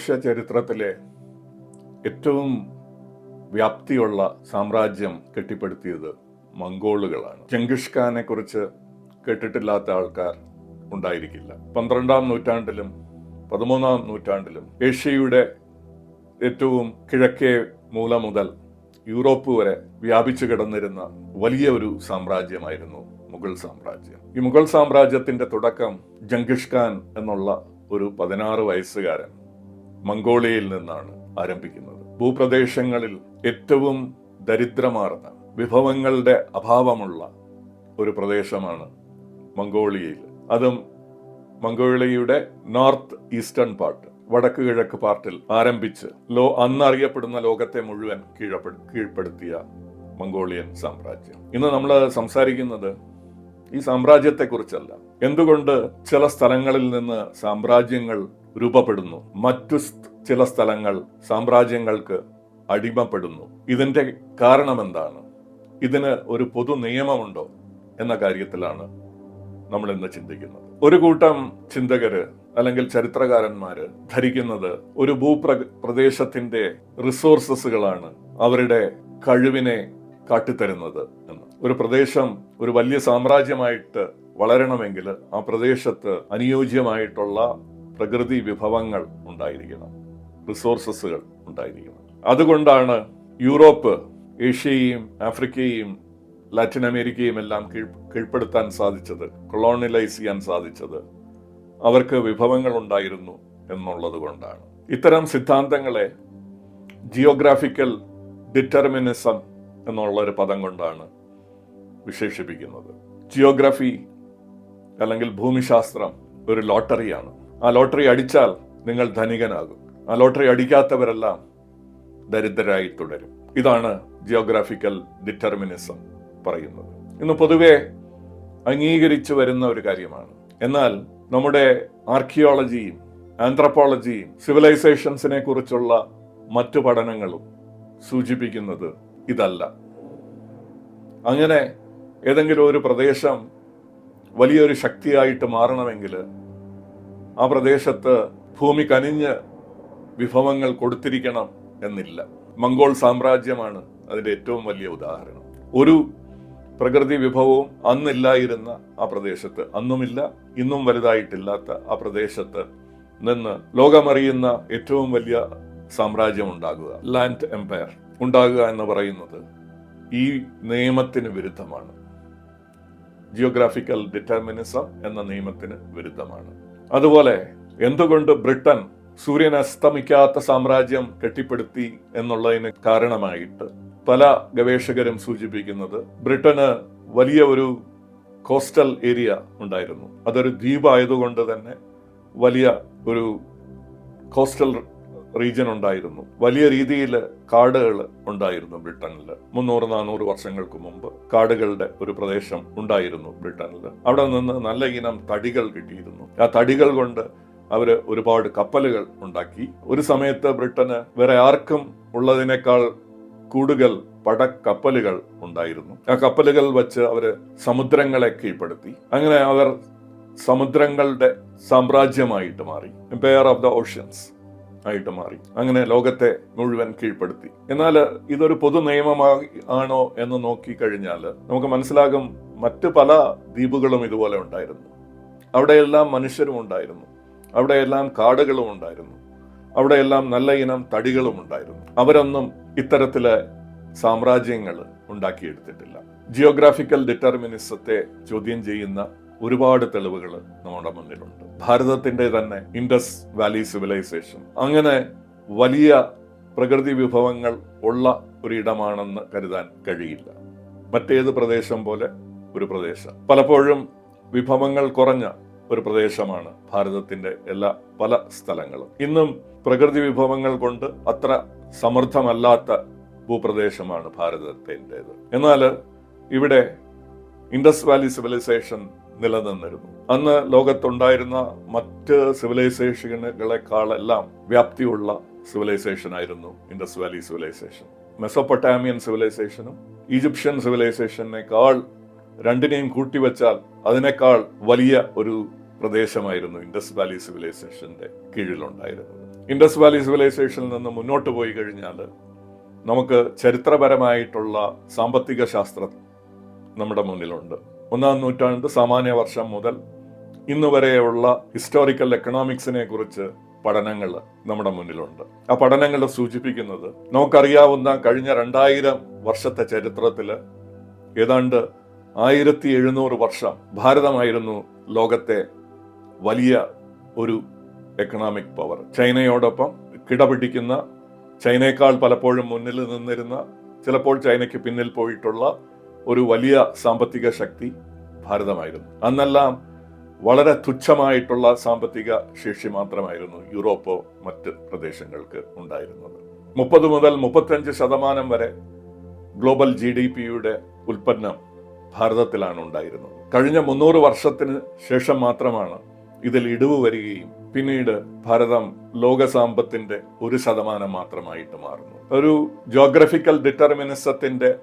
മനുഷ്യ ചരിത്രത്തിലെ ഏറ്റവും വ്യാപ്തിയുള്ള സാമ്രാജ്യം കെട്ടിപ്പടുത്തിയത് മംഗോളുകളാണ്. ചെങ്കിഷ് ഖാനെ കുറിച്ച് കേട്ടിട്ടില്ലാത്ത ആൾക്കാർ ഉണ്ടായിരിക്കില്ല. പന്ത്രണ്ടാം നൂറ്റാണ്ടിലും പതിമൂന്നാം നൂറ്റാണ്ടിലും ഏഷ്യയുടെ ഏറ്റവും കിഴക്കേ മൂല മുതൽ യൂറോപ്പ് വരെ വ്യാപിച്ചു കിടന്നിരുന്ന വലിയ ഒരു സാമ്രാജ്യമായിരുന്നു മുഗൾ സാമ്രാജ്യം. ഈ മുഗൾ സാമ്രാജ്യത്തിന്റെ തുടക്കം ജംഗിഷ് ഖാൻ എന്നുള്ള ഒരു പതിനാറ് വയസ്സുകാരൻ മംഗോളിയയിൽ നിന്നാണ് ആരംഭിക്കുന്നത്. ഭൂപ്രദേശങ്ങളിൽ ഏറ്റവും ദരിദ്രമാർന്ന വിഭവങ്ങളുടെ അഭാവമുള്ള ഒരു പ്രദേശമാണ് മംഗോളിയയിൽ. അതും മംഗോളിയയുടെ നോർത്ത് ഈസ്റ്റേൺ പാർട്ട് വടക്ക് കിഴക്ക് പാർട്ടിൽ ആരംഭിച്ച് ലോ അന്നറിയപ്പെടുന്ന ലോകത്തെ മുഴുവൻ കീഴപ്പെടു കീഴ്പ്പെടുത്തിയ മംഗോളിയൻ സാമ്രാജ്യം. ഇന്ന് നമ്മൾ സംസാരിക്കുന്നത് ഈ സാമ്രാജ്യത്തെ കുറിച്ചല്ല എന്തുകൊണ്ട് ചില സ്ഥലങ്ങളിൽ നിന്ന് സാമ്രാജ്യങ്ങൾ രൂപപ്പെടുന്നു. മറ്റു ചില സ്ഥലങ്ങൾ സാമ്രാജ്യങ്ങൾക്ക് അടിമപ്പെടുന്നു. ഇതിന്റെ കാരണം എന്താണ് ഇതിന് ഒരു പൊതു നിയമമുണ്ടോ എന്ന കാര്യത്തിലാണ് നമ്മൾ ഇന്ന് ചിന്തിക്കുന്നത്. ഒരു കൂട്ടം ചിന്തകര് അല്ലെങ്കിൽ ചരിത്രകാരന്മാര് ധരിക്കുന്നത് ഒരു ഭൂപ്ര പ്രദേശത്തിന്റെ റിസോഴ്സസുകളാണ് അവരുടെ കഴിവിനെ കാട്ടിത്തരുന്നത് എന്ന്. ഒരു പ്രദേശം ഒരു വലിയ സാമ്രാജ്യമായിട്ട് വളരണമെങ്കിൽ ആ പ്രദേശത്ത് അനുയോജ്യമായിട്ടുള്ള പ്രകൃതി വിഭവങ്ങൾ ഉണ്ടായിരിക്കണം. റിസോഴ്സസുകൾ ഉണ്ടായിരിക്കണം. അതുകൊണ്ടാണ് യൂറോപ്പ് ഏഷ്യയെയും ആഫ്രിക്കയെയും ലാറ്റിൻ അമേരിക്കയും എല്ലാം കീഴ് കീഴ്പ്പെടുത്താൻ സാധിച്ചത് കൊളോണിലൈസ് ചെയ്യാൻ സാധിച്ചത് അവർക്ക് വിഭവങ്ങൾ ഉണ്ടായിരുന്നു എന്നുള്ളത് കൊണ്ടാണ്. ഇത്തരം സിദ്ധാന്തങ്ങളെ ജിയോഗ്രാഫിക്കൽ ഡിറ്റർമിനിസം എന്നുള്ള ഒരു പദം കൊണ്ടാണ് വിശേഷിപ്പിക്കുന്നത്. ജിയോഗ്രഫി അല്ലെങ്കിൽ ഭൂമിശാസ്ത്രം ഒരു ലോട്ടറിയാണ് ആ ലോട്ടറി അടിച്ചാൽ നിങ്ങൾ ധനികനാകും. ആ ലോട്ടറി അടിക്കാത്തവരെല്ലാം ദരിദ്രരായി തുടരും. ഇതാണ് ജിയോഗ്രാഫിക്കൽ ഡിറ്റർമിനിസം പറയുന്നത്. ഇന്ന് പൊതുവെ അംഗീകരിച്ചു വരുന്ന ഒരു കാര്യമാണ്. എന്നാൽ നമ്മുടെ ആർക്കിയോളജിയും ആന്ത്രപ്പോളജിയും സിവിലൈസേഷൻസിനെ കുറിച്ചുള്ള മറ്റു പഠനങ്ങളും സൂചിപ്പിക്കുന്നത് ഇതല്ല. അങ്ങനെ ഏതെങ്കിലും ഒരു പ്രദേശം വലിയൊരു ശക്തിയായിട്ട് മാറണമെങ്കിൽ ആ പ്രദേശത്ത് ഭൂമി കനിഞ്ഞ് വിഭവങ്ങൾ കൊടുത്തിരിക്കണം എന്നില്ല. മംഗോൾ സാമ്രാജ്യമാണ് അതിന്റെ ഏറ്റവും വലിയ ഉദാഹരണം. ഒരു പ്രകൃതി വിഭവവും അന്നില്ലായിരുന്ന ആ പ്രദേശത്ത് അന്നുമില്ല ഇന്നും വലുതായിട്ടില്ലാത്ത ആ പ്രദേശത്ത് നിന്ന് ലോകമറിയുന്ന ഏറ്റവും വലിയ സാമ്രാജ്യം ഉണ്ടാകുക ലാൻഡ് എംപയർ ഉണ്ടാകുക എന്ന് പറയുന്നത് ഈ നിയമത്തിന് വിരുദ്ധമാണ്. ജിയോഗ്രാഫിക്കൽ ഡിറ്റർമിനിസം എന്ന നിയമത്തിന് വിരുദ്ധമാണ്. അതുപോലെ എന്തുകൊണ്ട് ബ്രിട്ടൻ സൂര്യൻ അസ്തമിക്കാത്ത സാമ്രാജ്യം കെട്ടിപ്പടുത്തി എന്നുള്ളതിന് കാരണമായിട്ട് പല ഗവേഷകരും സൂചിപ്പിക്കുന്നത് ബ്രിട്ടന് വലിയ ഒരു കോസ്റ്റൽ ഏരിയ ഉണ്ടായിരുന്നു. അതൊരു ദ്വീപായതുകൊണ്ട് തന്നെ വലിയ ഒരു കോസ്റ്റൽ റീജിയൻ ഉണ്ടായിരുന്നു. വലിയ രീതിയിൽ കാടുകൾ ഉണ്ടായിരുന്നു ബ്രിട്ടനിൽ മുന്നൂറ് നാനൂറ് വർഷങ്ങൾക്ക് മുമ്പ് കാടുകളുടെ ഒരു പ്രദേശം ഉണ്ടായിരുന്നു ബ്രിട്ടനിൽ അവിടെ നിന്ന് നല്ല ഇനം തടികൾ കിട്ടിയിരുന്നു. ആ തടികൾ കൊണ്ട് അവർ ഒരുപാട് കപ്പലുകൾ ഉണ്ടാക്കി. ഒരു സമയത്ത് ബ്രിട്ടന് വേറെ ആർക്കും ഉള്ളതിനേക്കാൾ കൂടുതൽ പടക്കപ്പലുകൾ ഉണ്ടായിരുന്നു. ആ കപ്പലുകൾ വച്ച് അവർ സമുദ്രങ്ങളെ കീഴ്പ്പെടുത്തി. അങ്ങനെ അവർ സമുദ്രങ്ങളുടെ സാമ്രാജ്യമായിട്ട് മാറി. എംപയർ ഓഫ് ദ ഓഷ്യൻസ് ആയിട്ട് മാറി. അങ്ങനെ ലോകത്തെ മുഴുവൻ കീഴ്പ്പെടുത്തി. എന്നാൽ ഇതൊരു പൊതു നിയമമായി ആണോ എന്ന് നോക്കിക്കഴിഞ്ഞാൽ നമുക്ക് മനസ്സിലാകും മറ്റ് പല ദ്വീപുകളും ഇതുപോലെ ഉണ്ടായിരുന്നു. അവിടെയെല്ലാം മനുഷ്യരും ഉണ്ടായിരുന്നു. അവിടെയെല്ലാം കാടുകളും ഉണ്ടായിരുന്നു. അവിടെയെല്ലാം നല്ല ഇനം തടികളും ഉണ്ടായിരുന്നു. അവരൊന്നും ഇത്തരത്തിലെ സാമ്രാജ്യങ്ങൾ ഉണ്ടാക്കിയെടുത്തിട്ടില്ല. ജിയോഗ്രാഫിക്കൽ ഡിറ്റർമിനിസത്തെ ചോദ്യം ചെയ്യുന്ന ഒരുപാട് തെളിവുകൾ നമ്മുടെ മുന്നിലുണ്ട്. ഭാരതത്തിന്റെ തന്നെ ഇൻഡസ് വാലി സിവിലൈസേഷൻ അങ്ങനെ വലിയ പ്രകൃതി വിഭവങ്ങൾ ഉള്ള ഒരിടമാണെന്ന് കരുതാൻ കഴിയില്ല. മറ്റേത് പ്രദേശം പോലെ ഒരു പ്രദേശം. പലപ്പോഴും വിഭവങ്ങൾ കുറഞ്ഞ ഒരു പ്രദേശമാണ് ഭാരതത്തിന്റെ എല്ലാ പല സ്ഥലങ്ങളും. ഇന്നും പ്രകൃതി വിഭവങ്ങൾ കൊണ്ട് അത്ര സമൃദ്ധമല്ലാത്ത ഭൂപ്രദേശമാണ് ഭാരതത്തിന്റെത്. എന്നാൽ ഇവിടെ ഇൻഡസ് വാലി സിവിലൈസേഷൻ നിലനിന്നിരുന്നു. അന്ന് ലോകത്തുണ്ടായിരുന്ന മറ്റ് സിവിലൈസേഷനുകളെക്കാളെല്ലാം വ്യാപ്തിയുള്ള സിവിലൈസേഷൻ ആയിരുന്നു ഇൻഡസ് വാലി സിവിലൈസേഷൻ. മെസോപ്പൊട്ടാമിയൻ സിവിലൈസേഷനും ഈജിപ്ഷ്യൻ സിവിലൈസേഷനേക്കാൾ രണ്ടിനെയും കൂട്ടിവെച്ചാൽ അതിനേക്കാൾ വലിയ ഒരു പ്രദേശമായിരുന്നു ഇൻഡസ് വാലി സിവിലൈസേഷന്റെ കീഴിലുണ്ടായിരുന്നത്. ഇൻഡസ് വാലി സിവിലൈസേഷനിൽ നിന്ന് മുന്നോട്ട് പോയി കഴിഞ്ഞാൽ നമുക്ക് ചരിത്രപരമായിട്ടുള്ള സാമ്പത്തിക ശാസ്ത്രം നമ്മുടെ മുന്നിലുണ്ട്. ഒന്നാം നൂറ്റാണ്ട് സാമാന്യ വർഷം മുതൽ ഇന്ന് വരെയുള്ള ഹിസ്റ്റോറിക്കൽ എക്കണോമിക്സിനെ കുറിച്ച് പഠനങ്ങൾ നമ്മുടെ മുന്നിലുണ്ട്. ആ പഠനങ്ങൾ സൂചിപ്പിക്കുന്നത് നമുക്കറിയാവുന്ന കഴിഞ്ഞ രണ്ടായിരം വർഷത്തെ ചരിത്രത്തിൽ ഏതാണ്ട് ആയിരത്തി എഴുന്നൂറ് വർഷം ഭാരതമായിരുന്നു ലോകത്തെ വലിയ ഒരു എക്കണോമിക് പവർ ചൈനയോടൊപ്പം കിടപിടിക്കുന്ന ചൈനയേക്കാൾ പലപ്പോഴും മുന്നിൽ നിന്നിരുന്ന ചിലപ്പോൾ ചൈനയ്ക്ക് പിന്നിൽ പോയിട്ടുള്ള ഒരു വലിയ സാമ്പത്തിക ശക്തി ഭാരതമായിരുന്നു. അന്നെല്ലാം വളരെ തുച്ഛമായിട്ടുള്ള സാമ്പത്തിക ശേഷി മാത്രമായിരുന്നു യൂറോപ്പോ മറ്റ് പ്രദേശങ്ങൾക്ക് ഉണ്ടായിരുന്നത്. മുപ്പത് മുതൽ മുപ്പത്തഞ്ച് ശതമാനം വരെ ഗ്ലോബൽ ജി ഡി പിയുടെ ഉൽപ്പന്നം ഭാരതത്തിലാണ് ഉണ്ടായിരുന്നത്. കഴിഞ്ഞ മുന്നൂറ് വർഷത്തിന് ശേഷം മാത്രമാണ് ഇതിൽ ഇടിവ് വരികയും പിന്നീട് ഭാരതം ലോക സാമ്പത്തിന്റെ ഒരു ശതമാനം മാത്രമായിട്ട് മാറുന്നു ഒരു ജോഗ്രഫിക്കൽ ഡിറ്റർമിനിസത്തിന്റെ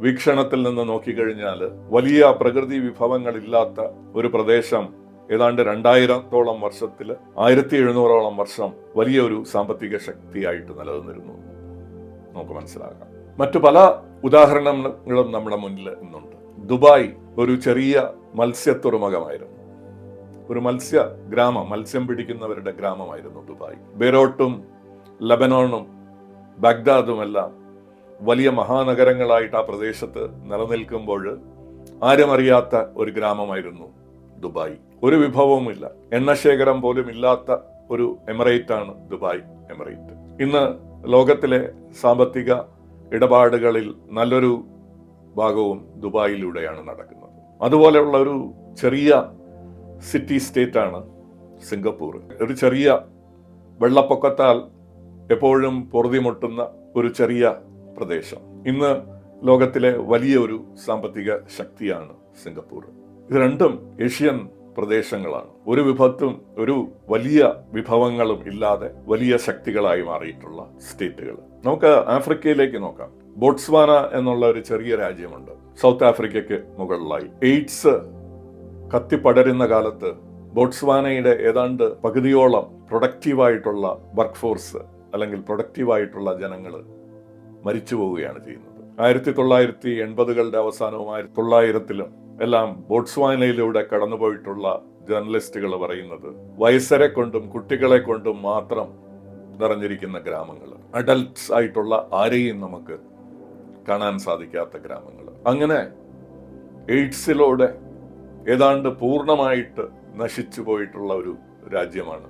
വീക്ഷണത്തിൽ നിന്ന് നോക്കിക്കഴിഞ്ഞാൽ വലിയ പ്രകൃതി വിഭവങ്ങളില്ലാത്ത ഒരു പ്രദേശം ഏതാണ്ട് രണ്ടായിരത്തോളം വർഷത്തിൽ ആയിരത്തി എഴുന്നൂറോളം വർഷം വലിയൊരു സാമ്പത്തിക ശക്തിയായിട്ട് നിലനിന്നിരുന്നു. നമുക്ക് മനസ്സിലാക്കാം. മറ്റു പല ഉദാഹരണങ്ങളും നമ്മുടെ മുന്നിൽ ഇന്നുണ്ട്. ദുബായ് ഒരു ചെറിയ മത്സ്യ തുറമുഖമായിരുന്നു ഒരു മത്സ്യ ഗ്രാമം മത്സ്യം പിടിക്കുന്നവരുടെ ഗ്രാമമായിരുന്നു ദുബായ്. ബെറോട്ടും ലബനോണും ബാഗ്ദാദുമെല്ലാം വലിയ മഹാനഗരങ്ങളായിട്ട് ആ പ്രദേശത്ത് നിലനിൽക്കുമ്പോൾ ആരും അറിയാത്ത ഒരു ഗ്രാമമായിരുന്നു ദുബായ്. ഒരു വിഭവവുമില്ല. എണ്ണശേഖരം പോലും ഇല്ലാത്ത ഒരു എമിറേറ്റ് ആണ് ദുബായ് എമിറേറ്റ്. ഇന്ന് ലോകത്തിലെ സാമ്പത്തിക ഇടപാടുകളിൽ നല്ലൊരു ഭാഗവും ദുബായിലൂടെയാണ് നടക്കുന്നത്. അതുപോലെയുള്ള ഒരു ചെറിയ സിറ്റി സ്റ്റേറ്റ് ആണ് സിംഗപ്പൂർ. ഒരു ചെറിയ വെള്ളപ്പൊക്കത്താൽ എപ്പോഴും പൊറുതിമുട്ടുന്ന ഒരു ചെറിയ പ്രദേശം. ഇന്ന് ലോകത്തിലെ വലിയ ഒരു സാമ്പത്തിക ശക്തിയാണ് സിംഗപ്പൂർ. ഇത് രണ്ടും ഏഷ്യൻ പ്രദേശങ്ങളാണ്. ഒരു വിഭത്തും ഒരു വലിയ വിഭവങ്ങളും ഇല്ലാതെ വലിയ ശക്തികളായി മാറിയിട്ടുള്ള സ്റ്റേറ്റുകൾ. നമുക്ക് ആഫ്രിക്കയിലേക്ക് നോക്കാം. ബോട്സ്വാന എന്നുള്ള ഒരു ചെറിയ രാജ്യമുണ്ട്. സൗത്ത് ആഫ്രിക്കയ്ക്ക് മുകളിലായി. എയ്ഡ്സ് കത്തിപ്പടരുന്ന കാലത്ത് ബോട്സ്വാനയുടെ ഏതാണ്ട് പകുതിയോളം പ്രൊഡക്റ്റീവായിട്ടുള്ള വർക്ക് ഫോഴ്സ് അല്ലെങ്കിൽ പ്രൊഡക്റ്റീവായിട്ടുള്ള ജനങ്ങൾ മരിച്ചു പോവുകയാണ് ചെയ്യുന്നത്. ആയിരത്തി തൊള്ളായിരത്തി എൺപതുകളുടെ അവസാനവും ആയിരത്തി തൊള്ളായിരത്തിലും എല്ലാം ബോട്സ്വാനയിലൂടെ കടന്നുപോയിട്ടുള്ള ജേർണലിസ്റ്റുകൾ പറയുന്നത് വയസ്സരെ കൊണ്ടും കുട്ടികളെ കൊണ്ടും മാത്രം നിറഞ്ഞിരിക്കുന്ന ഗ്രാമങ്ങൾ. അഡൽട്ട്സ് ആയിട്ടുള്ള ആരെയും നമുക്ക് കാണാൻ സാധിക്കാത്ത ഗ്രാമങ്ങൾ. അങ്ങനെ എയ്ഡ്സിലൂടെ ഏതാണ്ട് പൂർണമായിട്ട് നശിച്ചു പോയിട്ടുള്ള ഒരു രാജ്യമാണ്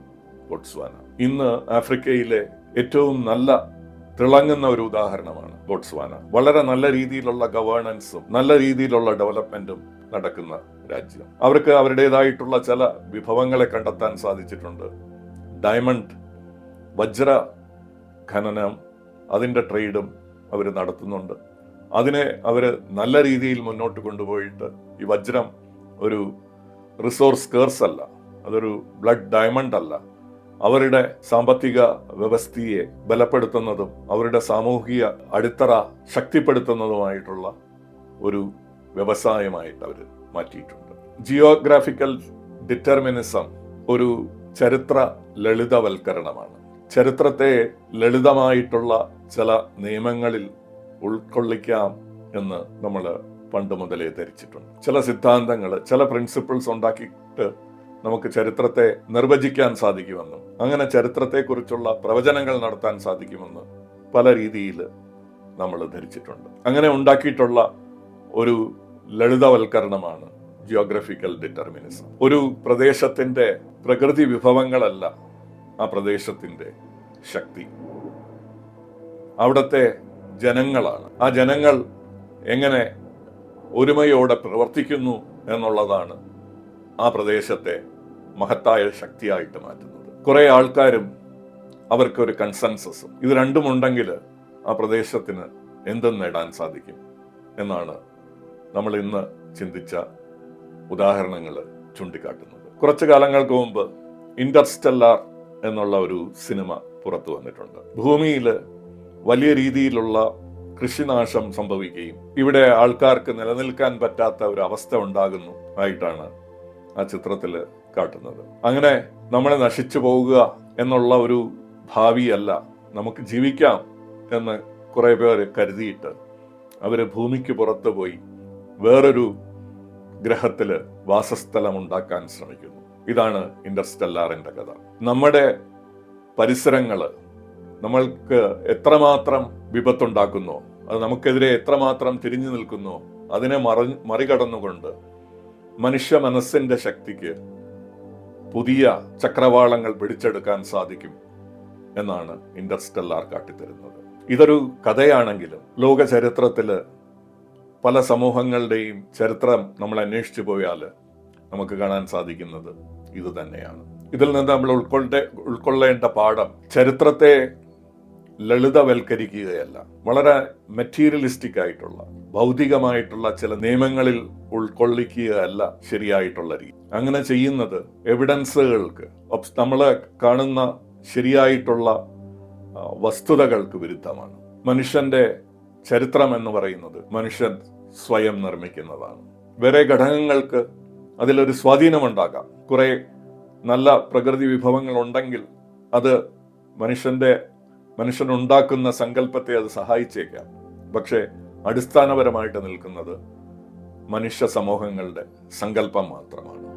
ബോട്സ്വാന. ഇന്ന് ആഫ്രിക്കയിലെ ഏറ്റവും നല്ല തിളങ്ങുന്ന ഒരു ഉദാഹരണമാണ് ബോട്സ്വാന. വളരെ നല്ല രീതിയിലുള്ള ഗവേണൻസും നല്ല രീതിയിലുള്ള ഡെവലപ്മെന്റും നടക്കുന്ന രാജ്യം. അവർക്ക് അവരുടേതായിട്ടുള്ള ചില വിഭവങ്ങളെ കണ്ടെത്താൻ സാധിച്ചിട്ടുണ്ട്. ഡയമണ്ട് വജ്ര ഖനനം അതിന്റെ ട്രേഡും അവർ നടത്തുന്നുണ്ട്. അതിനെ അവർ നല്ല രീതിയിൽ മുന്നോട്ട് കൊണ്ടുപോയിട്ട് ഈ വജ്രം ഒരു റിസോഴ്സ് കേഴ്സ് അല്ല അതൊരു ബ്ലഡ് ഡയമണ്ട് അല്ല. അവരുടെ സാമ്പത്തിക വ്യവസ്ഥയെ ബലപ്പെടുത്തുന്നതും അവരുടെ സാമൂഹിക അടിത്തറ ശക്തിപ്പെടുത്തുന്നതുമായിട്ടുള്ള ഒരു വ്യവസായമായിട്ട് അവർ മാറ്റിയിട്ടുണ്ട്. ജിയോഗ്രാഫിക്കൽ ഡിറ്റർമിനിസം ഒരു ചരിത്ര ലളിതവൽക്കരണമാണ്. ചരിത്രത്തെ ലളിതമായിട്ടുള്ള ചില നിയമങ്ങളിൽ ഉൾക്കൊള്ളിക്കാം എന്ന് നമ്മൾ പണ്ട് മുതലേ ധരിച്ചിട്ടുണ്ട്. ചില സിദ്ധാന്തങ്ങൾ ചില പ്രിൻസിപ്പിൾസ് ഉണ്ടാക്കിയിട്ട് നമുക്ക് ചരിത്രത്തെ നിർവചിക്കാൻ സാധിക്കുമെന്നും അങ്ങനെ ചരിത്രത്തെക്കുറിച്ചുള്ള പ്രവചനങ്ങൾ നടത്താൻ സാധിക്കുമെന്ന് പല രീതിയിൽ നമ്മൾ ധരിച്ചിട്ടുണ്ട്. അങ്ങനെ ഉണ്ടാക്കിയിട്ടുള്ള ഒരു ലളിതവൽക്കരണമാണ് ജിയോഗ്രഫിക്കൽ ഡിറ്റർമിനിസം ഒരു പ്രദേശത്തിന്റെ പ്രകൃതി വിഭവങ്ങളല്ല ആ പ്രദേശത്തിന്റെ ശക്തി. അവിടുത്തെ ജനങ്ങളാണ്. ആ ജനങ്ങൾ എങ്ങനെ ഒരുമയോടെ പ്രവർത്തിക്കുന്നു എന്നുള്ളതാണ് ആ പ്രദേശത്തെ മഹത്തായ ശക്തിയായിട്ട് മാറ്റുന്നത്. കുറെ ആൾക്കാരും അവർക്കൊരു കൺസെൻസസും ഇത് രണ്ടും ഉണ്ടെങ്കിൽ ആ പ്രദേശത്തിന് എന്തും നേടാൻ സാധിക്കും എന്നാണ് നമ്മൾ ഇന്ന് ചിന്തിച്ച ഉദാഹരണങ്ങൾ ചൂണ്ടിക്കാട്ടുന്നത്. കുറച്ചു കാലങ്ങൾക്ക് മുമ്പ് ഇന്റർസ്റ്റെല്ലാർ എന്നുള്ള ഒരു സിനിമ പുറത്തു വന്നിട്ടുണ്ട്. ഭൂമിയിൽ വലിയ രീതിയിലുള്ള കൃഷിനാശം സംഭവിക്കുകയും ഇവിടെ ആൾക്കാർക്ക് നിലനിൽക്കാൻ പറ്റാത്ത ഒരു അവസ്ഥ ഉണ്ടാകുന്നു ആയിട്ടാണ് ആ ചിത്രത്തിൽ കാട്ടുന്നത്. അങ്ങനെ നമ്മളെ നശിച്ചു പോവുക എന്നുള്ള ഒരു ഭാവിയല്ല നമുക്ക് ജീവിക്കാം എന്ന് കുറെ പേര് കരുതിയിട്ട് അവർ ഭൂമിക്ക് പുറത്തു പോയി വേറൊരു ഗ്രഹത്തിൽ വാസസ്ഥലം ഉണ്ടാക്കാൻ ശ്രമിക്കുന്നു. ഇതാണ് ഇന്റർസ്റ്റെല്ലാറിന്റെ കഥ. നമ്മുടെ പരിസരങ്ങൾ നമ്മൾക്ക് എത്രമാത്രം വിപത്തുണ്ടാക്കുന്നു അത് നമുക്കെതിരെ എത്രമാത്രം തിരിഞ്ഞു നിൽക്കുന്നു അതിനെ മറി മറികടന്നുകൊണ്ട് മനുഷ്യ മനസ്സിന്റെ ശക്തിക്ക് പുതിയ ചക്രവാളങ്ങൾ പിടിച്ചെടുക്കാൻ സാധിക്കും എന്നാണ് ഇൻഡർസ്റ്റെല്ലാർ കാട്ടിത്തരുന്നത്. ഇതൊരു കഥയാണെങ്കിലും ലോക ചരിത്രത്തിൽ പല സമൂഹങ്ങളുടെയും ചരിത്രം നമ്മൾ അന്വേഷിച്ചു പോയാൽ നമുക്ക് കാണാൻ സാധിക്കുന്നത് ഇത് തന്നെയാണ്. ഇതിൽ നിന്ന് നമ്മൾ ഉൾക്കൊള്ളേ ഉൾക്കൊള്ളേണ്ട പാഠം ചരിത്രത്തെ ലളിതവൽക്കരിക്കുകയല്ല. വളരെ മെറ്റീരിയലിസ്റ്റിക് ആയിട്ടുള്ള ഭൗതികമായിട്ടുള്ള ചില നിയമങ്ങളിൽ ഉൾക്കൊള്ളിക്കുകയല്ല ശരിയായിട്ടുള്ള രീതി. അങ്ങനെ ചെയ്യുന്നത് എവിഡൻസുകൾക്ക് നമ്മൾ കാണുന്ന ശരിയായിട്ടുള്ള വസ്തുതകൾക്ക് വിരുദ്ധമാണ്. മനുഷ്യന്റെ ചരിത്രം എന്ന് പറയുന്നത് മനുഷ്യൻ സ്വയം നിർമ്മിക്കുന്നതാണ്. വേറെ ഘടകങ്ങൾക്ക് അതിലൊരു സ്വാധീനമുണ്ടാകാം. കുറെ നല്ല പ്രകൃതി വിഭവങ്ങൾ ഉണ്ടെങ്കിൽ അത് മനുഷ്യന്റെ മനുഷ്യനുണ്ടാക്കുന്ന സങ്കല്പത്തെ അത് സഹായിച്ചേക്കാം. പക്ഷേ അടിസ്ഥാനപരമായിട്ട് നിൽക്കുന്നത് മനുഷ്യ സമൂഹങ്ങളുടെ സങ്കല്പം മാത്രമാണ്.